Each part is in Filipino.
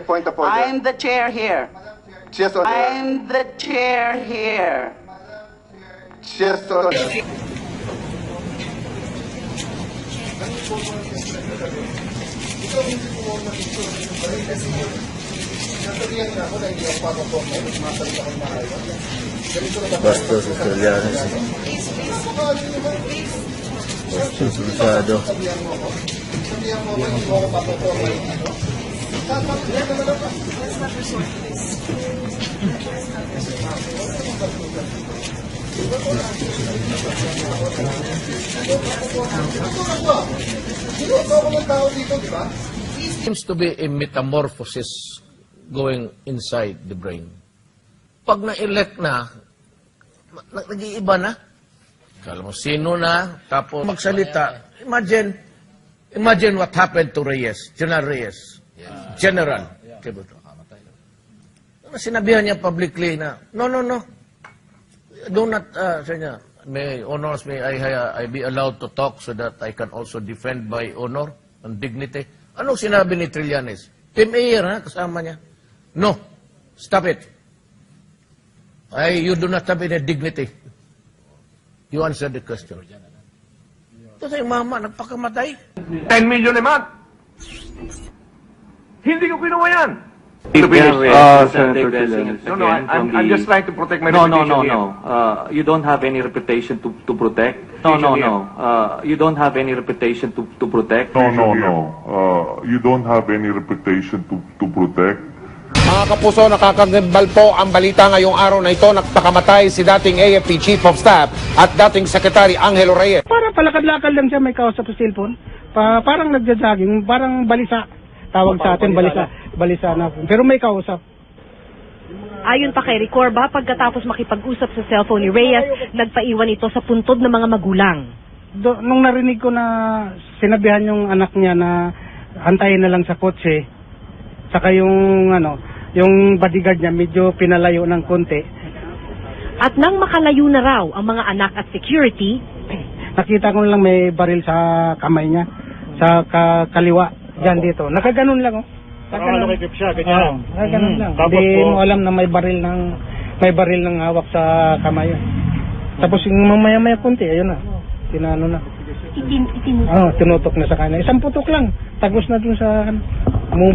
Point of order. I'm the chair here. Cheers on I'm the chair here. Cheers on Bastos Australianos. Bastos masyado. Seems to be a metamorphosis going inside the brain. Pag na-elect na, nag-iiba na. Kala mo, sino na, tapos magsalita. Imagine, imagine what happened to Reyes, General Reyes. General. Kibuto. Sinabihan niya publicly na, no, no, no. Do not, uh, sabi niya, may honors, may I, I be allowed to talk so that I can also defend my honor and dignity. Anong sinabi ni Trillanes? Team Ayer, ha? Kasama niya. No. Stop it. I, you do not have any dignity. You answer the question. Ito sa'yo, mama, nagpakamatay. 10 million a month. Hindi ko kinuha yan. Uh, Senator No, no, I- I'm, I'm just trying to protect my No, no, reputation no, here. no. Uh, you don't have any reputation to, to protect. No, no, no. Uh, you don't have any reputation to, to protect. No, no, no. Uh, you don't have any reputation to, to protect. Mga kapuso, nakakagambal po ang balita ngayong araw na ito. Nagpakamatay si dating AFP Chief of Staff at dating Secretary Angelo Reyes. Para palakad-lakad lang siya may kausap sa cellphone. Pa, parang nagja-jogging, parang balisa. Tawag sa atin, balisa. Balisa na. Pero may kausap. Ayon pa kay Ricorba, pagkatapos makipag-usap sa cellphone ni Reyes, nagpaiwan ito sa puntod ng mga magulang. Do, nung narinig ko na sinabihan yung anak niya na antayin na lang sa kotse, saka yung ano, yung bodyguard niya medyo pinalayo ng konti. At nang makalayo na raw ang mga anak at security, Nakita ko lang may baril sa kamay niya, sa ka, kaliwa, dyan dito. Nakaganon lang oh. Nakaganon. Oh, siya, ganyan. nakaganon lang. Hindi mo alam na may baril ng may baril ng hawak sa kamay. Tapos yung mamaya-maya kunti, ayun na. Tinano na. itin, itin, Oh, tinutok na sa kanya. Isang putok lang. Tagos na dun sa ano.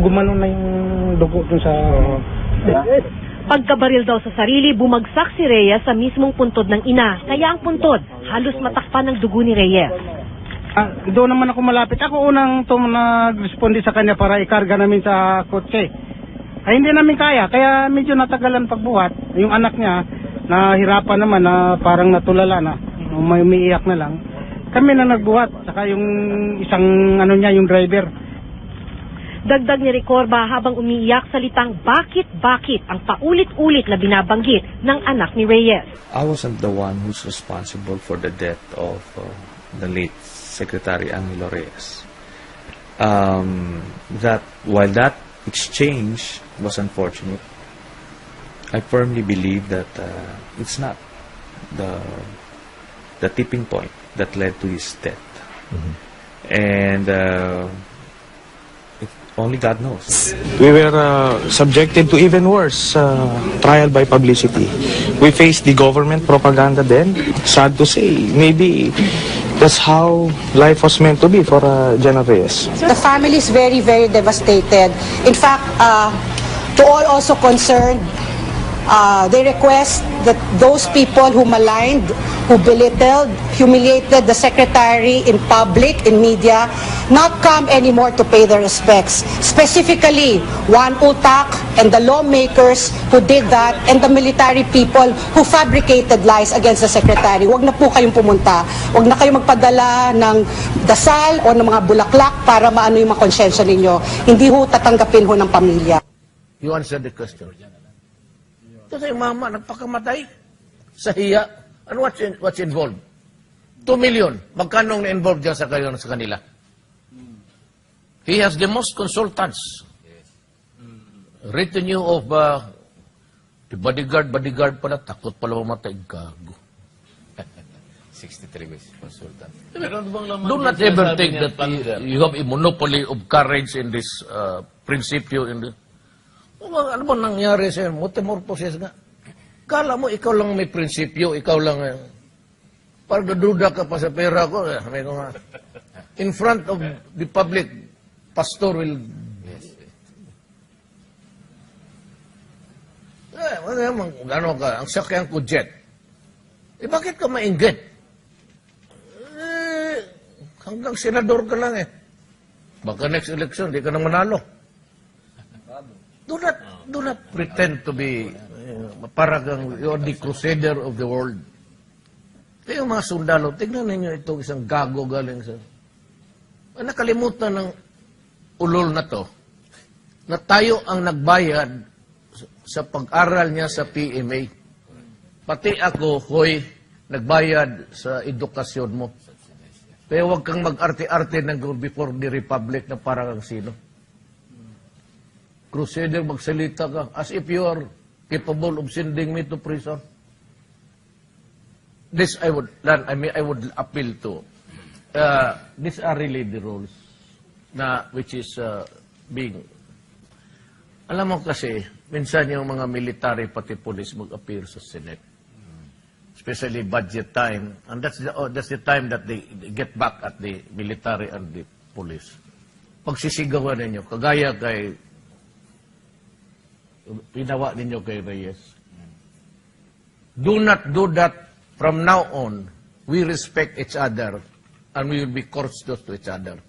Gumano na yung dugo dun sa pagkabaril daw sa sarili, bumagsak si Reyes sa mismong puntod ng ina. Kaya ang puntod, halos matakpan ng dugo ni Reyes. Ah, doon naman ako malapit. Ako unang tum nag-responde sa kanya para ikarga namin sa kotse. Ay hindi namin kaya, kaya medyo natagalan pagbuhat. Yung anak niya, nahirapan naman na parang natulala na, may umiiyak na lang. Kami na nagbuhat, saka yung isang ano niya, yung driver. Dagdag ni Ricorba habang umiiyak salitang bakit-bakit ang paulit-ulit na binabanggit ng anak ni Reyes. I wasn't the one who's responsible for the death of uh, the late Secretary Angelo Reyes. Um, that while that exchange was unfortunate, I firmly believe that uh, it's not the the tipping point that led to his death, and uh, only God knows. We were uh, subjected to even worse uh, trial by publicity. We faced the government propaganda then. Sad to say, maybe that's how life was meant to be for uh, General Reyes. The family is very, very devastated. In fact, uh, to all also concerned, uh, they request that those people who maligned, who belittled, humiliated the secretary in public, in media, not come anymore to pay their respects. Specifically, Juan Utak and the lawmakers who did that and the military people who fabricated lies against the secretary. Huwag na po kayong pumunta. Huwag na kayong magpadala ng dasal o ng mga bulaklak para maano yung mga konsensya ninyo. Hindi ho tatanggapin ho ng pamilya. You answer the question. Ito sa'yo, mama, nagpakamatay. Sa hiya. Ano what's, in, what's involved? 2 million. Magkano ang na-involved dyan sa, kayo, sa kanila? He has the most consultants. Retinue of uh, the bodyguard, bodyguard pala, takot pala mamatay. Gago. 63 was consultant. Do not ever think that you, you have a monopoly of courage in this uh, principio. In the, Ano, ano ba nangyari sa'yo? Metamorphosis nga. Kala mo, ikaw lang may prinsipyo, ikaw lang, eh, parang naduda ka pa sa pera ko. Eh, ko nga, in front of the public, pastor will... Eh, ano naman, ano ka, ang sakyan ko jet. Eh, bakit ka mainggit? Eh, hanggang senador ka lang eh. Baka next election, di ka nang manalo. Do not, do not pretend to be uh, parang you're the crusader of the world. Yung mga sundalo, tignan ninyo itong isang gago galing sa... Ah, Nakalimutan ng ulol na to na tayo ang nagbayad sa pag-aral niya sa PMA. Pati ako, hoy, nagbayad sa edukasyon mo. Kaya huwag kang mag-arte-arte ng before the republic na parang ang sino. Crusader, magsalita ka as if you are capable of sending me to prison. This I would, I mean, I would appeal to. Uh, these are really the rules na which is uh, being alam mo kasi, minsan yung mga military pati police mag-appear sa Senate. Especially budget time. And that's the, oh, that's the time that they, they get back at the military and the police. Pagsisigawan ninyo, kagaya kay pinawa ninyo kay Reyes. Do not do that from now on. We respect each other and we will be courteous to each other.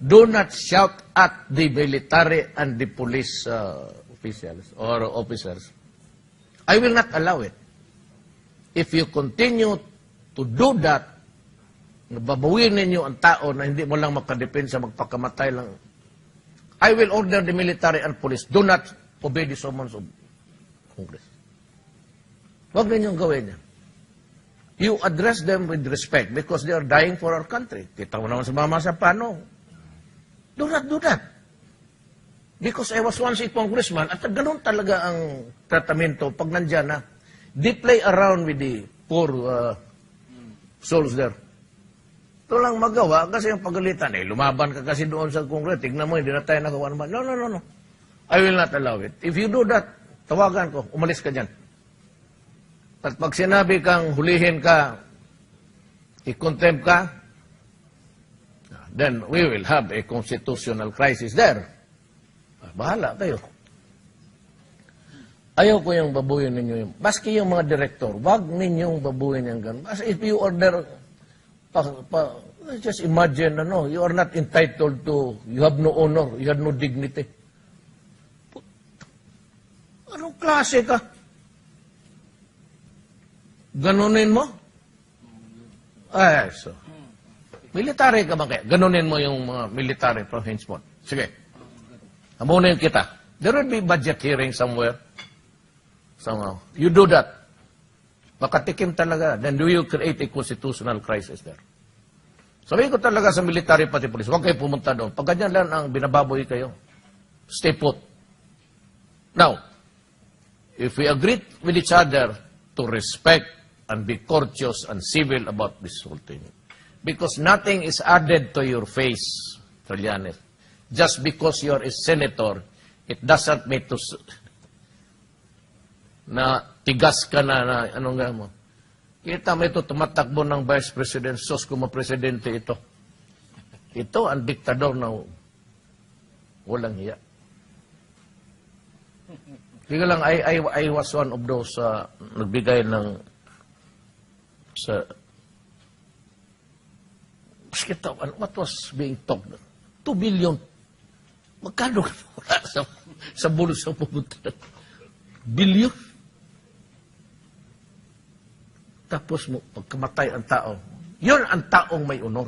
Do not shout at the military and the police uh, officials or officers. I will not allow it. If you continue to do that, babawin ninyo ang tao na hindi mo lang makadepensa, magpakamatay lang. I will order the military and police, do not obey the summons of Congress. Huwag ninyong gawin yan. You address them with respect because they are dying for our country. Kita mo naman sa mama sa paano. Do not do that. Because I was once a congressman at ganun talaga ang tratamento pag nandyan na. They play around with the poor uh, souls there. Ito lang magawa kasi yung pagalitan, eh, lumaban ka kasi doon sa kongres, tignan mo, hindi na tayo nagawa naman. No, no, no, no. I will not allow it. If you do that, tawagan ko, umalis ka dyan. At pag sinabi kang hulihin ka, i-contempt ka, then we will have a constitutional crisis there. Ah, Bahala kayo. Ayaw ko yung babuyin ninyo yung, maski yung mga direktor, wag ninyong babuyin yung ganun. As if you order, pa, pa, just imagine, ano, you are not entitled to, you have no honor, you have no dignity. Anong klase ka? Ganunin mo? Ay, so. Military ka ba kaya? Ganunin mo yung mga military from henceforth. Sige. Hamunin kita. There will be budget hearing somewhere. Somehow. You do that. Makatikim talaga. Then do you create a constitutional crisis there? Sabihin ko talaga sa military pati police, huwag kayo pumunta doon. Pag ganyan lang ang binababoy kayo, stay put. Now, if we agree with each other to respect and be courteous and civil about this whole thing, because nothing is added to your face, Trillanes. Just because you're a senator, it doesn't mean to na tigas ka na, na anong nga mo. Kita mo ito, tumatakbo ng Vice President, sos kung presidente ito. Ito ang diktador na walang hiya. Kaya lang, I, I, I was one of those uh, nagbigay ng sa Maski ito, ano, what was being talked? 2 billion. Magkano wala sa, sa bulsa pupunta? Billion? Tapos mo, pagkamatay ang tao, yun ang taong may honor.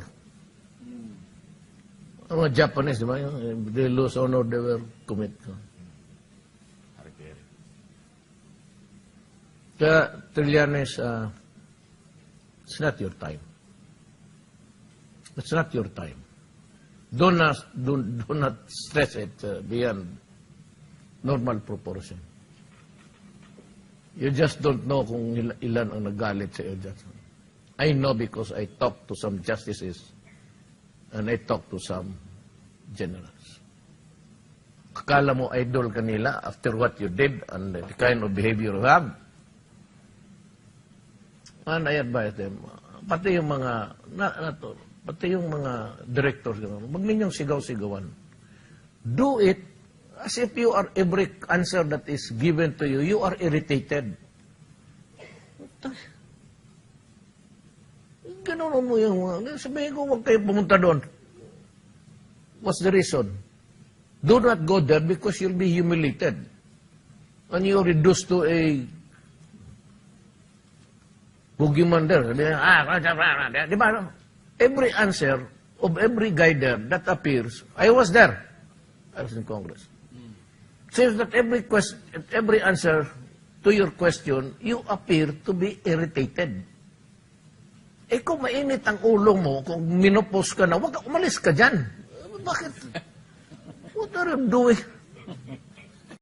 Ang mga Japanese, di ba? They lose honor, they were commit. Kaya, Trillanes, uh, it's not your time. It's not your time. Do not, do, do not stress it uh, beyond normal proportion. You just don't know kung il- ilan ang nagalit sa iyo dyan. I know because I talked to some justices and I talked to some generals. akala mo idol kanila after what you did and the kind of behavior you have. And I advise them, pati yung mga, na, na to, pati yung mga directors, gano'n, huwag ninyong sigaw-sigawan. Do it as if you are every answer that is given to you, you are irritated. Ganun mo yung mga, sabihin ko, huwag kayo pumunta doon. What's the reason? Do not go there because you'll be humiliated. And you're reduced to a Sabi, Ah, di ba? Every answer of every guy there that appears, I was there. I was in Congress. Seems that every question, every answer to your question, you appear to be irritated. Eh kung mainit ang ulo mo, kung minopos ka na, wag ka, umalis ka dyan. Bakit? What are you doing?